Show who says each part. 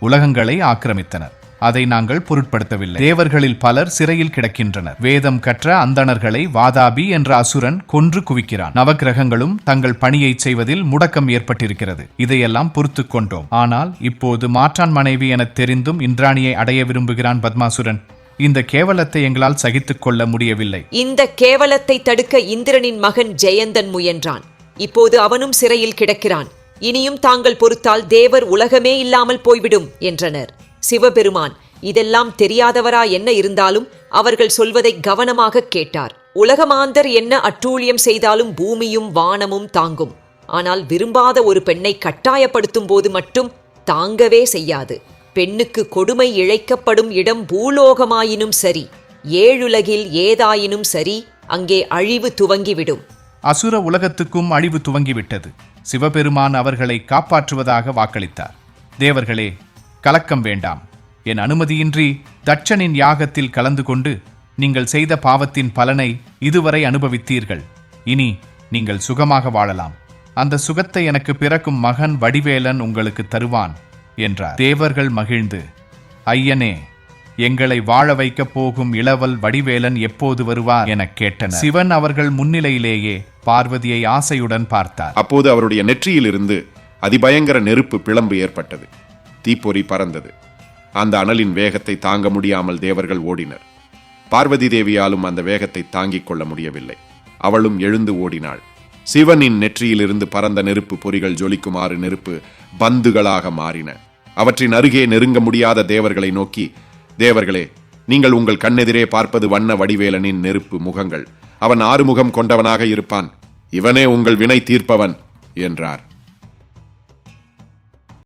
Speaker 1: உலகங்களை ஆக்கிரமித்தனர். அதை நாங்கள் பொருட்படுத்தவில்லை. தேவர்களில் பலர் சிறையில் கிடக்கின்றனர். வேதம் கற்ற அந்தணர்களை வாதாபி என்ற அசுரன் கொன்று குவிக்கிறான். நவக்கிரகங்களும் தங்கள் பணியை செய்வதில் முடக்கம் ஏற்பட்டிருக்கிறது. இதையெல்லாம் பொறுத்து கொண்டோம். ஆனால் இப்போது மாற்றான் மனைவி எனத் தெரிந்தும் இந்திராணியை அடைய விரும்புகிறான் பத்மாசுரன். இந்த கேவலத்தை எங்களால் சகித்துக் கொள்ள முடியவில்லை.
Speaker 2: இந்த கேவலத்தை தடுக்க இந்திரனின் மகன் ஜெயந்தன் முயன்றான். இப்போது அவனும் சிறையில் கிடக்கிறான். இனியும் தாங்கள் பொறுத்தால் தேவர் உலகமே இல்லாமல் போய்விடும் என்றனர். சிவபெருமான் இதெல்லாம் தெரியாதவரா என்ன இருந்தாலும் அவர்கள் சொல்வதை கவனமாக கேட்டார். உலகமாந்தர் என்ன அட்டூழியம் செய்தாலும் பூமியும் வானமும் தாங்கும். ஆனால் விரும்பாத ஒரு பெண்ணை கட்டாயப்படுத்தும் போது மட்டும் தாங்கவே செய்யாது. பெண்ணுக்கு கொடுமை இழைக்கப்படும் இடம் பூலோகமாயினும் சரி ஏழுலகில் ஏதாயினும் சரி அங்கே அழிவு துவங்கிவிடும்.
Speaker 1: அசுர உலகத்துக்கும் அழிவு துவங்கிவிட்டது. சிவபெருமான் அவர்களை காப்பாற்றுவதாக வாக்களித்தார். தேவர்களே கலக்கம் வேண்டாம். என் அனுமதியின்றி தட்சனின் யாகத்தில் கலந்து கொண்டு நீங்கள் செய்த பாவத்தின் பலனை இதுவரை அனுபவித்தீர்கள். இனி நீங்கள் சுகமாக வாழலாம். அந்த சுகத்தை எனக்கு பிறக்கும் மகன் வடிவேலன் உங்களுக்கு தருவான் என்றார். தேவர்கள் மகிழ்ந்து ஐயனே எங்களை வாழ வைக்கப் போகும் இளவல் வடிவேலன் எப்போது வருவார்? எனக் கேட்டனர். சிவன் அவர்கள் முன்னிலையிலேயே பார்வதியை ஆசையுடன் பார்த்தார்.
Speaker 3: அப்போது அவருடைய நெற்றியிலிருந்து அதிபயங்கர நெருப்பு பிளம்பு ஏற்பட்டது. தீப்பொறி பறந்தது. அந்த அனலின் வேகத்தை தாங்க முடியாமல் தேவர்கள் ஓடினர். பார்வதி தேவியாலும் அந்த வேகத்தை தாங்கிக் கொள்ள முடியவில்லை. அவளும் எழுந்து ஓடினாள். சிவனின் நெற்றியிலிருந்து பறந்த நெருப்பு பொறிகள் ஜொலிக்குமாறு நெருப்பு பந்துகளாக மாறின. அவற்றின் அருகே நெருங்க முடியாத தேவர்களை நோக்கி தேவர்களே நீங்கள் உங்கள் கண்ணெதிரே பார்ப்பது வண்ண வடிவேலனின் நெருப்பு முகங்கள். அவன் ஆறுமுகம் கொண்டவனாக இருப்பான். இவனே உங்கள் வினை தீர்ப்பவன் என்றார்.